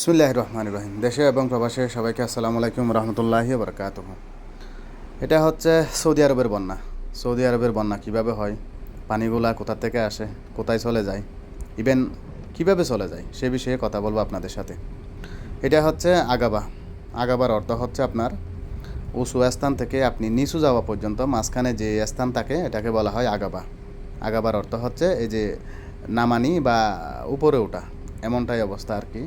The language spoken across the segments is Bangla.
বিসমুল্লাহ রহমান রহিম দেশে এবং প্রবাসে সবাইকে আসসালামু আলাইকুম রহমতুল্লাহি বরকাত এটা হচ্ছে সৌদি আরবের বন্যা। সৌদি আরবের বন্যা কীভাবে হয়? পানিগুলা কোথা থেকে আসে? কোথায় চলে যায়? ইভেন কীভাবে চলে যায়? সে বিষয়ে কথা বলব আপনাদের সাথে। এটা হচ্ছে আগাবা। আগাবার অর্থ হচ্ছে আপনার উঁচু স্থান থেকে আপনি নিচু যাওয়া পর্যন্ত মাঝখানে যে স্থান থাকে, এটাকে বলা হয় আগাবা। আগাবার অর্থ হচ্ছে এই যে নামানি বা উপরে ওঠা। এমনটাই অবস্থা আর কি।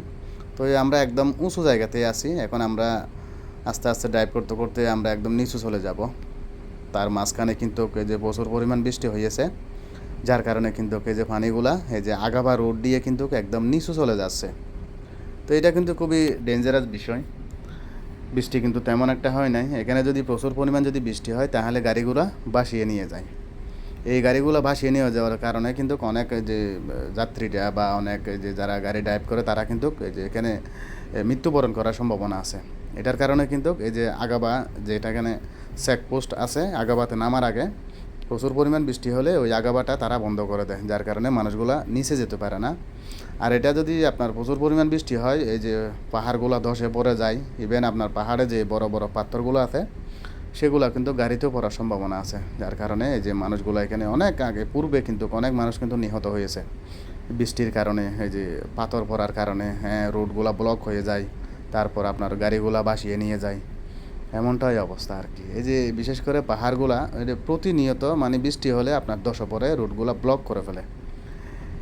তো আমরা একদম উঁচু জায়গাতে আছি। এখন আমরা আস্তে আস্তে ড্রাইভ করতে করতে আমরা একদম নিচু চলে যাব। তার মাঝখানে কিন্তু যে প্রচুর পরিমাণ বৃষ্টি হয়েছে যার কারণে কিন্তু এই যে পানিগুলা, এই যে আগাবা রোড দিয়ে কিন্তু একদম নিচু চলে যাচ্ছে। তো এটা কিন্তু খুবই ডেঞ্জারাস বিষয়। বৃষ্টি কিন্তু তেমন একটা হয় নাই। এখানে যদি প্রচুর পরিমাণ যদি বৃষ্টি হয়, তাহলে গাড়িগুলো বাসিয়ে নিয়ে যায়। এই গাড়িগুলো ভাসিয়ে নিয়ে যাওয়ার কারণে কিন্তু অনেক যে যাত্রীরা বা অনেক যে যারা গাড়ি ড্রাইভ করে, তারা কিন্তু যে এখানে মৃত্যুবরণ করার সম্ভাবনা আছে। এটার কারণে কিন্তু এই যে আগাবা, যে যেটা এখানে চেকপোস্ট আছে, আগাবাতে নামার আগে প্রচুর পরিমাণ বৃষ্টি হলে ওই আগাবাটা তারা বন্ধ করে দেয়, যার কারণে মানুষগুলা নিচে যেতে পারে না। আর এটা যদি আপনার প্রচুর পরিমাণ বৃষ্টি হয়, এই যে পাহাড়গুলো ধসে পড়ে যায় ইভেন আপনার পাহাড়ে যে বড় বড় পাথরগুলো আছে সেগুলো কিন্তু গাড়িতেও পড়ার সম্ভাবনা আছে। যার কারণে এই যে মানুষগুলো এখানে অনেক আগে, পূর্বে কিন্তু অনেক মানুষ কিন্তু নিহত হয়েছে। বৃষ্টির কারণে, এই যে পাথর পড়ার কারণে হ্যাঁ রোডগুলো ব্লক হয়ে যায়, তারপর আপনার গাড়িগুলা বাসিয়ে নিয়ে যায়। এমনটাই অবস্থা আর কি। এই যে বিশেষ করে পাহাড়গুলা প্রতিনিয়ত মানে বৃষ্টি হলে আপনার দশে পরে রোডগুলা ব্লক করে ফেলে।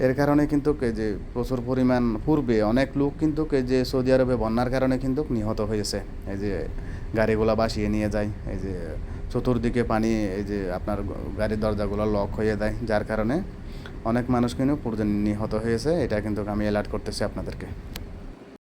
এর কারণে কিন্তু যে প্রচুর পরিমাণ পূর্বে অনেক লোক কিন্তু যে সৌদি আরবে বন্যার কারণে কিন্তু নিহত হয়েছে। এই যে গাড়িগুলা বাসিয়ে নিয়ে যায়। এই যে চতুর্দিকে পানি, এই যে আপনার গাড়ির দরজাগুলো লক হয়ে দেয় যার কারণে অনেক মানুষ কিন্তু নিহত হয়েছে। এটা কিন্তু আমি অ্যালার্ট করতেছি আপনাদেরকে।